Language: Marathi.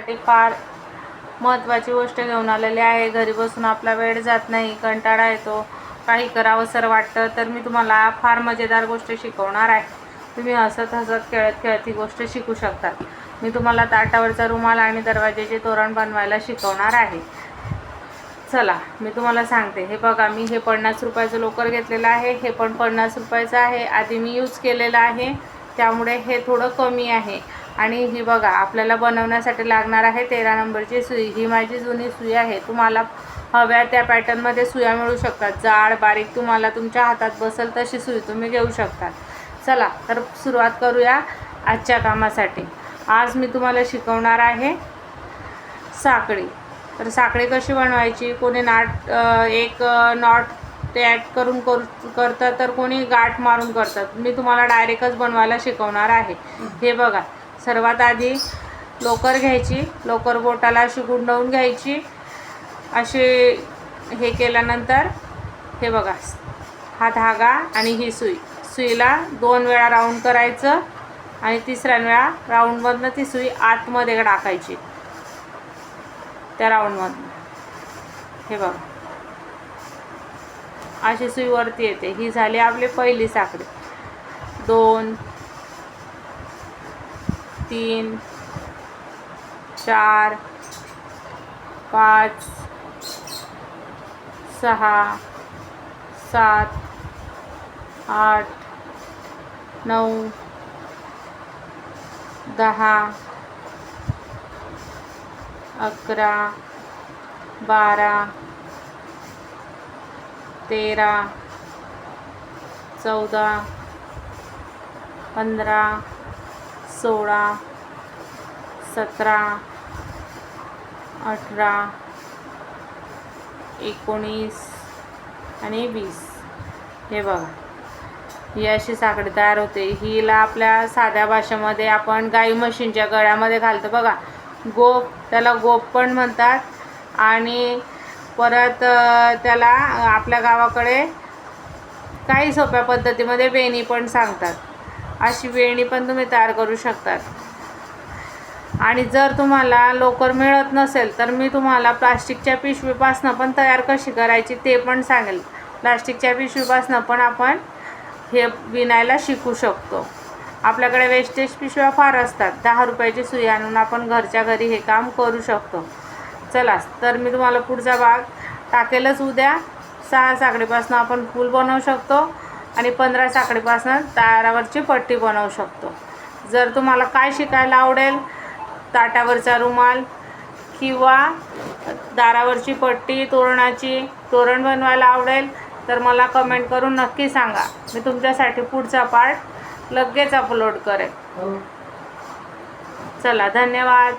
साठी फार महत्त्वाची गोष्ट घेऊन आलेली आहे. घरी बसून आपला वेळ जात नाही कंटाळा येतो. काही करावंसर वाटतं तर मी तुम्हाला फार मजेदार गोष्ट शिकवणार आहे. तुम्ही हसत हसत खेळत खेळत ही गोष्ट शिकू शकतात मी तुम्हाला ताटावरचा रुमाल आणि दरवाजेचे तोरण बनवायला शिकवणार आहे. चला मी तुम्हाला सांगते. हे बघा मी हे पन्नास रुपयाचं लोकर घेतलेलं आहे. हे पण पन्नास रुपयाचं आहे. आधी मी यूज केलेलं आहे. त्यामुळे हे थोडं कमी आहे. आणि ही बघा आपल्याला बनवण्यासाठी लागणार आहे तेरा नंबरची सुई. ही माझी जुनी सुई आहे. तुम्हाला हव्या त्या पॅटर्नमध्ये सुया मिळू शकतात. जाड बारीक तुम्हाला तुमच्या हातात बसेल तशी सुई तुम्ही घेऊ शकतात. चला तर सुरुवात करूया आजच्या कामासाठी. आज मी तुम्हाला शिकवणार आहे साखळी. तर साखळी कशी बनवायची? कोणी नाट एक नॉट ते ॲड करून करू करतात तर कोणी गाठ मारून करतात. मी तुम्हाला डायरेक्टच बनवायला शिकवणार आहे. हे बघा सर्वात आधी लोकर घ्यायची लोकर बोटाला अशी गुंडवून घ्यायची. अशी हे केल्यानंतर हे बघा हा धागा आणि ही सुई. सुईला दोन वेळा राऊंड करायचं आणि तिसऱ्या वेळा राऊंडमधनं ती सुई आतमध्ये टाकायची. त्या राऊंडमधनं हे बघा. अशी सुई वरती येते. ही झाली आपली पहिली साखळी. दोन तीन चार पाच सहा सात आठ नऊ दहा अकरा बारा तेरा चौदा पंधरा सोळा सतरा अठरा एकोणीस आणि वीस. हे बघा. ही अशी साखळी तयार होते. हिला आपल्या साध्या भाषेमध्ये आपण गाई म्हशींच्या गळ्यामध्ये घालतो बघा. गोप त्याला गोप पण म्हणतात. आणि परत त्याला आपल्या गावाकडे काही सोप्या पद्धतीमध्ये वेणी पण सांगतात. अशी वेणी पण तुम्ही तयार करू शकतात. आणि जर तुम्हाला लोकर मिळत नसेल तर मी तुम्हाला प्लास्टिकच्या पिशवीपासनं पण तयार कशी करायची ते पण सांगेल. प्लास्टिकच्या पिशवीपासनं पण आपण हे विणायला शिकू शकतो. आपल्याकडे वेस्टेज पिशव्या फार असतात. दहा रुपयाची सुई आणून आपण घरच्या घरी हे काम करू शकतो. चला तर मी तुम्हाला पुढचा भाग टाकेलच उद्या. सहा साखळीपासून आपण फूल बनवू शकतो. आणि पंधरा साखळीपासून तारावरची पट्टी बनवू शकतो. जर तुम्हाला काय शिकायला आवडेल ताटावरचा रुमाल किंवा दारावरची पट्टी तोरणाची तोरण बनवायला आवडेल तर मला कमेंट करून नक्की सांगा. मी तुमच्यासाठी पुढचा पार्ट लगेच अपलोड करेन. चला धन्यवाद.